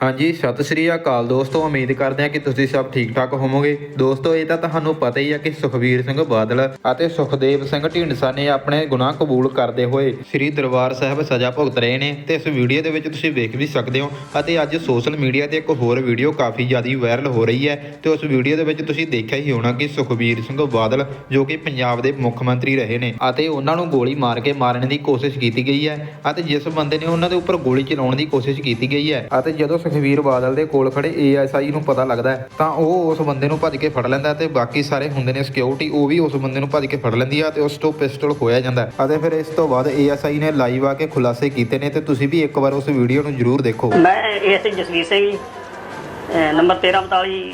ਹਾਂਜੀ, ਸਤਿ ਸ੍ਰੀ ਅਕਾਲ ਦੋਸਤੋ, ਉਮੀਦ ਕਰਦੇ ਹਾਂ ਕਿ ਤੁਸੀਂ ਸਭ ਠੀਕ ਠਾਕ ਹੋਵੋਗੇ। ਦੋਸਤੋ, ਇਹ ਤਾਂ ਤੁਹਾਨੂੰ ਪਤਾ ਹੀ ਹੈ ਕਿ ਸੁਖਬੀਰ ਸਿੰਘ ਬਾਦਲ ਅਤੇ ਸੁਖਦੇਵ ਸਿੰਘ ਢੀਂਡਸਾ ਨੇ ਆਪਣੇ ਗੁਨਾਹ ਕਬੂਲ ਕਰਦੇ ਹੋਏ ਸ੍ਰੀ ਦਰਬਾਰ ਸਾਹਿਬ ਸਜ਼ਾ ਭੁਗਤ ਰਹੇ ਨੇ ਤੇ ਇਸ ਵੀਡੀਓ ਦੇ ਵਿੱਚ ਤੁਸੀਂ ਵੇਖ ਵੀ ਸਕਦੇ ਹੋ ਅਤੇ ਅੱਜ ਸੋਸ਼ਲ ਮੀਡੀਆ ਤੇ ਇੱਕ ਹੋਰ ਵੀਡੀਓ ਕਾਫੀ ਜ਼ਿਆਦਾ ਵਾਇਰਲ ਹੋ ਰਹੀ ਹੈ ਤੇ ਉਸ ਵੀਡੀਓ ਦੇ ਵਿੱਚ ਤੁਸੀਂ ਦੇਖਿਆ ਹੀ ਹੋਣਾ ਕਿ ਸੁਖਬੀਰ ਸਿੰਘ ਬਾਦਲ, ਜੋ ਕਿ ਪੰਜਾਬ ਦੇ ਮੁੱਖ ਮੰਤਰੀ ਰਹੇ ਨੇ ਅਤੇ ਉਹਨਾਂ ਨੂੰ ਗੋਲੀ ਮਾਰ ਕੇ ਮਾਰਨ ਦੀ ਕੋਸ਼ਿਸ਼ ਕੀਤੀ ਗਈ ਹੈ ਅਤੇ ਜਿਸ ਬੰਦੇ ਨੇ ਉਹਨਾਂ ਦੇ ਉੱਪਰ ਗੋਲੀ ਚਲਾਉਣ ਦੀ ਕੋਸ਼ਿਸ਼ ਕੀਤੀ ਗਈ ਹੈ ਅਤੇ ਜਦੋਂ ਸੁਖਬੀਰ ਬਾਦਲ ਦੇ ਕੋਲ ਖੜੇ ਏਐਸਆਈ ਨੂੰ ਪਤਾ ਲੱਗਦਾ ਹੈ, ਤਾਂ ਉਹ ਉਸ ਬੰਦੇ ਨੂੰ ਭੱਜ ਕੇ ਫੜ ਲੈਂਦਾ ਹੈ ਤੇ ਬਾਕੀ ਸਾਰੇ ਹੁੰਦੇ ਨੇ ਸਿਕਿਉਰਿਟੀ ਉਹ ਵੀ ਉਸ ਬੰਦੇ ਨੂੰ ਭੱਜ ਕੇ ਫੜ ਲੈਂਦੀ ਆ ਤੇ ਉਸ ਤੋਂ ਪਿਸਟਲ ਖੋਇਆ ਜਾਂਦਾ ਹੈ। ਅਤੇ ਫਿਰ ਇਸ ਤੋਂ ਬਾਅਦ ਏਐਸਆਈ ਨੇ ਲਾਈਵ ਆ ਕੇ ਖੁਲਾਸੇ ਕੀਤੇ ਨੇ ਤੇ ਤੁਸੀਂ ਵੀ ਇੱਕ ਵਾਰ ਉਸ ਵੀਡੀਓ ਨੂੰ ਜ਼ਰੂਰ ਦੇਖੋ। ਮੈਂ ਏਐਸਆਈ ਜਸਵੀਰ ਸਿੰਘ ਜੀ ਅਹ, ਨੰਬਰ 1342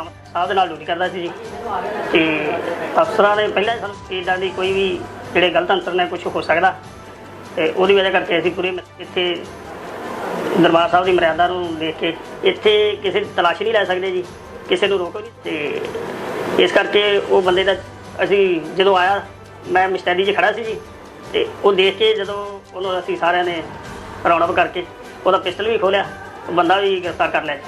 ਅਮ- ਸਾਹਿਬ ਦੇ ਨਾਲ ਡਿਊਟੀ ਕਰਦਾ ਸੀ ਜੀ। ਤੇ ਅਫਸਰਾਂ ਨੇ ਪਹਿਲਾਂ ਹੀ ਸਾਨੂੰ ਇਦਾਂ ਦੀ ਕੋਈ ਵੀ ਜਿਹੜੇ ਗਲਤ ਅੰਤਰ ਨੇ ਕੁਝ ਹੋ ਸਕਦਾ। ਤੇ ਉਹਦੀ ਵਜ੍ਹਾ ਕਰਕੇ ਅਸੀਂ ਪੂਰੇ ਮ- ਇੱਥੇ ਦਰਬਾਰ ਸਾਹਿਬ ਦੀ ਮਰਿਆਦਾ ਨੂੰ ਦੇਖ ਕੇ ਇੱਥੇ ਕਿਸੇ ਦੀ ਤਲਾਸ਼ ਨਹੀਂ ਲੈ ਸਕਦੇ ਜੀ, ਕਿਸੇ ਨੂੰ ਰੋਕੋ ਨਹੀਂ ਤੇ ਇਸ ਕਰਕੇ ਉਹ ਬੰਦੇ ਦਾ ਅਸੀਂ ਜਦੋਂ ਆਇਆ, ਮੈਂ ਮਸਟੈਡੀ 'ਚ ਖੜਾ ਸੀ ਜੀ ਤੇ ਉਹ ਦੇਖ ਕੇ ਜਦੋਂ ਉਹਨੂੰ ਅਸੀਂ ਸਾਰਿਆਂ ਨੇ ਰੌਣਕ ਕਰਕੇ ਉਹਦਾ ਪਿਸਟਲ ਵੀ ਖੋਲਿਆ ਉਹ ਬੰਦਾ ਵੀ ਗ੍ਰਿਫਤਾਰ ਕਰ ਲਿਆ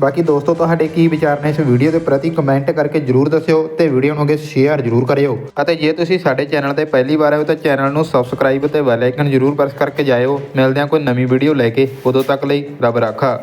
ਬਾਕੀ ਦੋਸਤੋ, ਤੁਹਾਡੇ ਕੀ ਵਿਚਾਰ ਨੇ ਇਸ ਵੀਡੀਓ ਦੇ ਪ੍ਰਤੀ ਕਮੈਂਟ ਕਰਕੇ ਜਰੂਰ ਦੱਸਿਓ ਤੇ ਵੀਡੀਓ ਨੂੰ ਅੱਗੇ ਸ਼ੇਅਰ ਜਰੂਰ ਕਰਿਓ। ਅਤੇ ਜੇ ਤੁਸੀਂ ਸਾਡੇ ਚੈਨਲ ਤੇ ਪਹਿਲੀ ਵਾਰ ਆਏ ਹੋ ਤਾਂ ਚੈਨਲ ਨੂੰ ਸਬਸਕ੍ਰਾਈਬ ਤੇ ਬੈਲ ਆਈਕਨ ਜਰੂਰ ਪ੍ਰੈਸ ਕਰਕੇ ਜਾਇਓ। ਮਿਲਦੇ ਹਾਂ ਕੋਈ ਨਵੀਂ ਵੀਡੀਓ ਲੈ ਕੇ। ਉਦੋਂ ਤੱਕ ਲਈ ਰੱਬ ਰਾਖਾ।